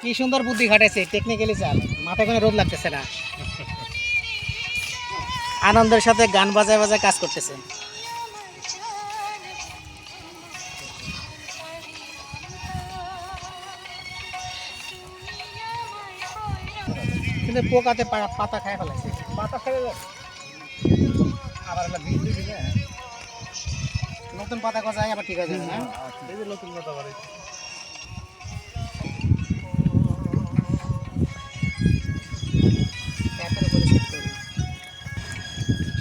কি সুন্দর বুদ্ধি খাটাইছে টেকনিক্যালি চাল মাথায় কোনো রোদ লাগতেছে না। আনন্দের সাথে গান বাজায় বাজায় কাজ করতেছে। কিন্তু পোকাতে পাতা খায় ফেলাইছে। পাতা যাবে আবার নতুন পাতা গজায় আবার ঠিক হয়ে যাবে না নতুন বাড়ি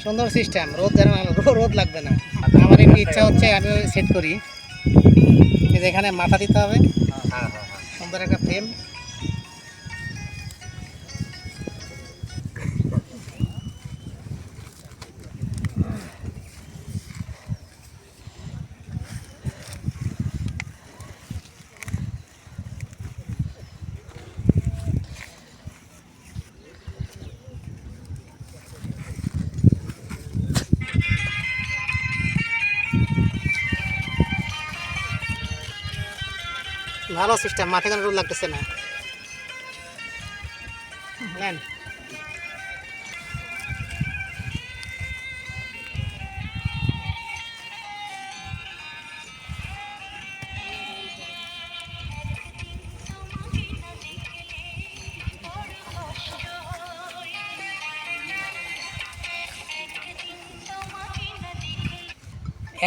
সুন্দর সিস্টেম রোদ যেন রোদ লাগবে না। আমার একটু ইচ্ছা হচ্ছে আমি সেট করি। এখানে মাথা দিতে হবে। হ্যাঁ হ্যাঁ হ্যাঁ। সুন্দর একটা ফ্রেম ভালো সিস্টেম মাঠে কোনো রোদ লাগতেছে না?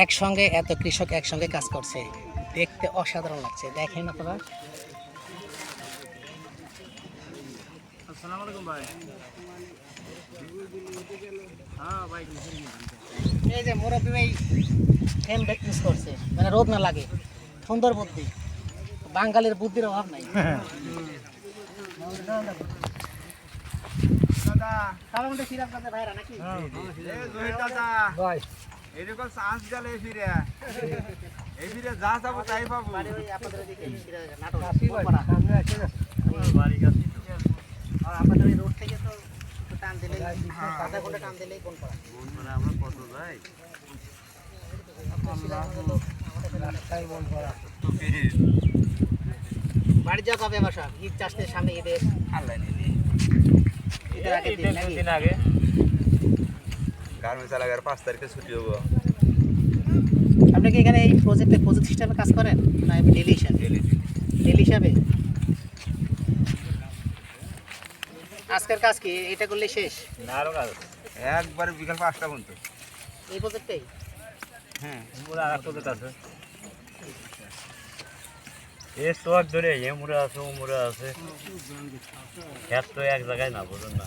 একসঙ্গে এত কৃষক একসঙ্গে কাজ করছে। দেখতে অসাধারণ লাগছে। দেখেন আপনারা। আসসালামু আলাইকুম ভাই। হ্যাঁ ভাই এই যে মুরব্বী ভাই ফ্যান ইউজ করছে। মানে রোদ না লাগে। সুন্দর বুদ্ধি। বাঙালির বুদ্ধির অভাব নাই। দাদা। সিরাজ বাজার ভাইরা নাকি? দাদা। ভাই। এরকম চান্স গেলে এই ফিরে এই ফিরে যা যাব তাই পাবো। ওই রোড থেকে তো টান দিলে আধা ঘণ্টা টান দিলেই কোন পাড়া আমরা কত যাই? বাড়ি যাওয়া কবে বাসা? ঈদ চাষতে সামনে ঈদের। আল্লাহ ঈদের দিন আগে। গার্মেন্টস এলাকার পাঁচ তারিখে ছুটি হব। আপনি কি এখানে এই প্রজেক্টে প্রজেক্ট সিস্টেমে কাজ করেন? না এমনি ডেলি হিসাবে? ডেলি হিসাবে? আজকের কাজ কি? এটা করলে শেষ? না আরও কাজ একবারে বিকাল পাঁচটা পর্যন্ত। এই প্রজেক্টেই হ্যাঁ আর কত আছে। এ সোয়াক ধরে এ মুরা আছে ও আছে। খেত তো এক জায়গায় না বুঝুন না।